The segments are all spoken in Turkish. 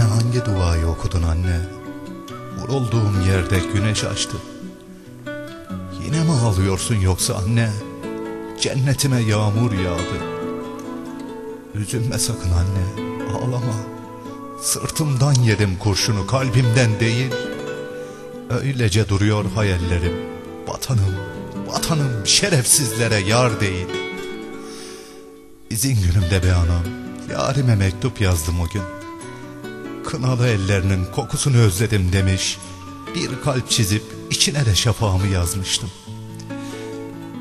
Hangi duayı okudun anne? Vurulduğum yerde güneş açtı. Yine mi ağlıyorsun yoksa anne? Cennetime yağmur yağdı. Üzülme sakın anne, ağlama. Sırtımdan yedim kurşunu kalbimden değil. Öylece duruyor hayallerim. Vatanım, vatanım şerefsizlere yar değil. İzin günümde be anam, yarime mektup yazdım o gün. Kınalı ellerinin kokusunu özledim demiş. Bir kalp çizip içine de şafağımı yazmıştım.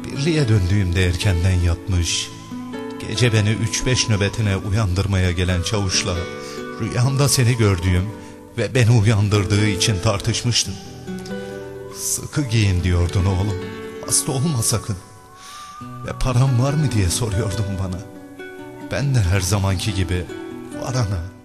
Birliğe döndüğümde erkenden yatmış. Gece beni üç beş nöbetine uyandırmaya gelen çavuşla rüyamda seni gördüğüm ve beni uyandırdığı için tartışmıştım. Sıkı giyin diyordun oğlum. Hasta olma sakın. Ve param var mı diye soruyordun bana. Ben de her zamanki gibi var ana